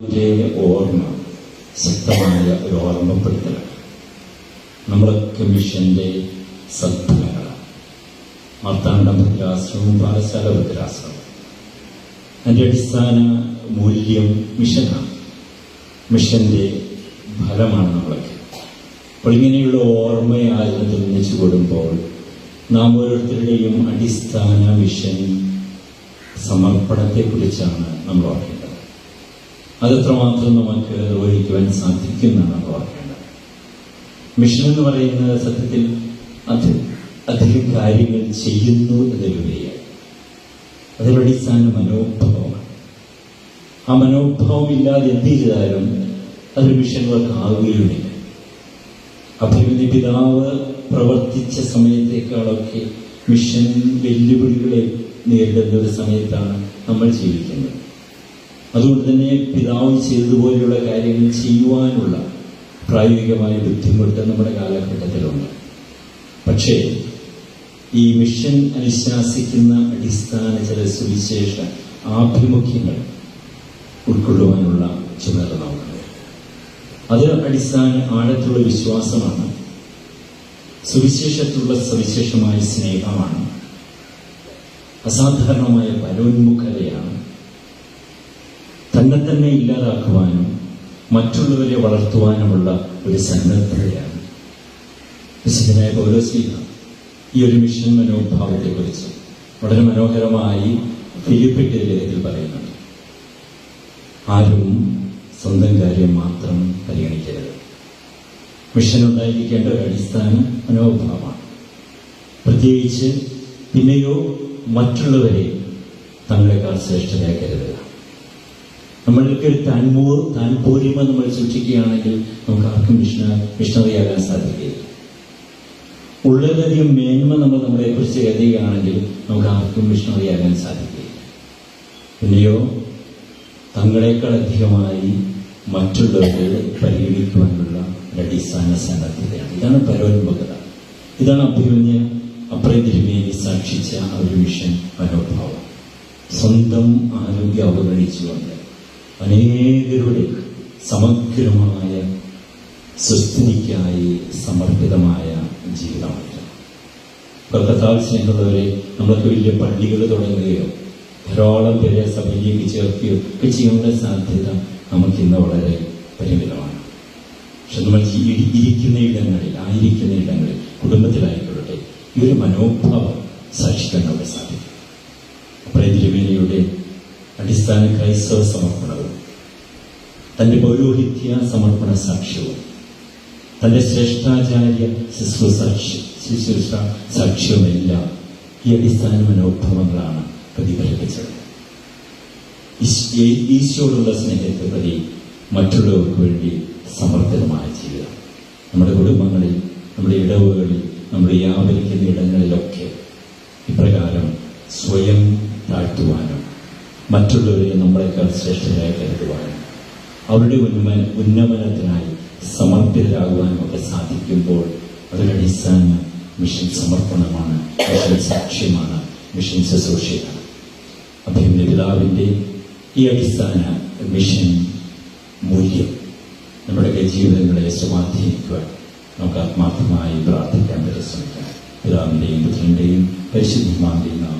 ഓർമ്മ ശക്തമായ ഒരു ഓർമ്മപ്പെടുത്തലാണ് നമ്മളൊക്കെ മിഷന്റെ സദ്ഫലങ്ങളാണ് മാർത്താണ്ഡ ഭദ്രാശ്രമം പാലശാല ഭദ്രാശ്രമം അതിന്റെ അടിസ്ഥാന മൂല്യം മിഷനാണ്. മിഷന്റെ ഫലമാണ് നമ്മളൊക്കെ. അപ്പോൾ ഇങ്ങനെയുള്ള ഓർമ്മയെ ആരും നിർമ്മിച്ചു കൊടുമ്പോൾ നാം ഓരോരുത്തരുടെയും അടിസ്ഥാന മിഷൻ സമർപ്പണത്തെക്കുറിച്ചാണ് നമ്മൾ ഓർക്കേണ്ടത്. അതെത്രമാത്രം നമുക്ക് നിർവഹിക്കുവാൻ സാധിക്കുമെന്നാണ് പറയേണ്ടത് മിഷൻ എന്ന് പറയുന്നത് സത്യത്തിൽ അത് അധികം കാര്യങ്ങൾ ചെയ്യുന്നു എന്നതിലൂടെയാണ് അതിലടിസ്ഥാന മനോഭാവമാണ്. ആ മനോഭാവം ഇല്ലാതെ എന്ത് ചെയ്താലും അതൊരു മിഷൻ വർക്ക് ആവുകയുമില്ല. അഭിമന്യ പിതാവ് പ്രവർത്തിച്ച സമയത്തേക്കാളൊക്കെ മിഷൻ വെല്ലുവിളികളെ നേരിടുന്ന ഒരു സമയത്താണ് നമ്മൾ ജീവിക്കുന്നത്. അതുകൊണ്ട് തന്നെ പിതാവ് ചെയ്തതുപോലെയുള്ള കാര്യങ്ങൾ ചെയ്യുവാനുള്ള പ്രായോഗികമായ ബുദ്ധിമുട്ട് നമ്മുടെ കാലഘട്ടത്തിലുണ്ട്. പക്ഷേ ഈ മിഷൻ അനുശാസിക്കുന്ന അടിസ്ഥാന ചില സുവിശേഷ ആഭിമുഖ്യങ്ങൾ ഉൾക്കൊള്ളുവാനുള്ള ചുമതല നമുക്കുണ്ട് അത് അടിസ്ഥാന ആഴത്തുള്ള വിശ്വാസമാണ്. സുവിശേഷത്തുള്ള സവിശേഷമായ സ്നേഹമാണ്. അസാധാരണമായ പരോന്മുഖതയാണ് തന്നെ തന്നെ ഇല്ലാതാക്കുവാനും മറ്റുള്ളവരെ വളർത്തുവാനുമുള്ള ഒരു സന്നദ്ധതയാണ്. വിശുദ്ധനായ പൗലോസ്ലീഹ ഈ ഒരു മിഷൻ മനോഭാവത്തെക്കുറിച്ച് വളരെ മനോഹരമായി ഫിലിപ്പിന്റെ ലേഖത്തിൽ പറയുന്നുണ്ട്. ആരും സ്വന്തം കാര്യം മാത്രം പരിഗണിക്കരുത്. മിഷൻ ഉണ്ടായിരിക്കേണ്ട ഒരു അടിസ്ഥാന മനോഭാവമാണ്. പ്രത്യേകിച്ച് പിന്നെയോ മറ്റുള്ളവരെ തങ്ങളെക്കാൾ ശ്രേഷ്ഠതയാക്കരുത് നമ്മൾക്ക് ഒരു താൻപൂർ താൻപൂരിമ നമ്മൾ സൂക്ഷിക്കുകയാണെങ്കിൽ നമുക്ക് ആർക്കും വിഷ്ണ വിഷ്ണതയാകാൻ സാധിക്കില്ല. ഉള്ളതിലധികം മേന്മ നമ്മൾ നമ്മളെ കുറിച്ച് കരുതുകയാണെങ്കിൽ നമുക്ക് ആർക്കും വിഷ്ണതയാകാൻ സാധിക്കില്ല. പിന്നെയോ തങ്ങളെക്കാൾ അധികമായി മറ്റുള്ളവരെ പരിഗണിക്കുവാനുള്ള ഒരു അടിസ്ഥാന സന്നദ്ധതയാണ് ഇതാണ് പരോന്മുഖത ഇതാണ് അഭിമന്യ അപ്രതിരുമേനി സാക്ഷിച്ച ഒരു മിഷൻ മനോഭാവം. സ്വന്തം ആരോഗ്യം അവഗണിച്ചുകൊണ്ട് അനേകരുടെ സമഗ്രമായ സുസ്ഥിതിക്കായി സമർപ്പിതമായ ജീവിതമായിരുന്നു നമ്മൾക്ക് വലിയ പള്ളികൾ തുടങ്ങുകയോ ധാരാളം പേരെ സഭയിലേക്ക് ചേർക്കുകയോ ഒക്കെ ചെയ്യാനുള്ള സാധ്യത നമുക്കിന്ന് വളരെ പരിമിതമാണ്. പക്ഷെ നമ്മൾ ഇരിക്കുന്ന ഇടങ്ങളിൽ ആയിരിക്കുന്ന ഇടങ്ങളിൽ കുടുംബത്തിലായിക്കൊള്ളട്ടെ ഈ ഒരു മനോഭാവം സാക്ഷിക്കാൻ നമുക്ക് സാധിക്കും. പ്രേതിരുമേനിയുടെ അടിസ്ഥാന ക്രൈസ്തവ സമർപ്പണവും തന്റെ പൗരോഹിത്യ സമർപ്പണ സാക്ഷ്യവും തന്റെ ശ്രേഷ്ഠാചാര്യ ശുശ്രൂഷ ശുശ്രൂഷ സാക്ഷ്യവുമെല്ലാം ഈ അടിസ്ഥാന മനോഭാവങ്ങളാണ് പ്രതിഫലിപ്പിച്ചത്. ഈശോടുള്ള സ്നേഹത്തെ പ്രതി മറ്റുള്ളവർക്ക് വേണ്ടി സമർപ്പിതമായ ജീവിതം. നമ്മുടെ കുടുംബങ്ങളിൽ നമ്മുടെ ഇടവുകളിൽ നമ്മൾ വ്യാപരിക്കുന്ന ഇടങ്ങളിലൊക്കെ ഇപ്രകാരം സ്വയം താഴ്ത്തുവാനും മറ്റുള്ളവരെ നമ്മളെക്കാൾ ശ്രേഷ്ഠരായി കരുതുവാനും അവരുടെ ഉന്മന ഉന്നമനത്തിനായി സമർപ്പിതരാകുവാൻ ഒക്കെ സാധിക്കുമ്പോൾ അതൊരു അടിസ്ഥാന മിഷൻ സമർപ്പണമാണ് മിഷൻ സാക്ഷ്യമാണ് മിഷൻ ശുശ്രൂഷയാണ്. അദ്ദേഹം പിതാവിന്റെ ഈ അടിസ്ഥാന മിഷൻ മൂല്യം നമ്മുടെ ജീവിതങ്ങളെ സ്വാധീനിക്കുവാൻ നമുക്ക് ആത്മാർത്ഥമായി പ്രാർത്ഥിക്കാൻ പരിശ്രമിക്കാം പിതാവിന്റെയും പുത്രന്റെയും പരിശുദ്ധമാന്റെയും നാമത്തിൽ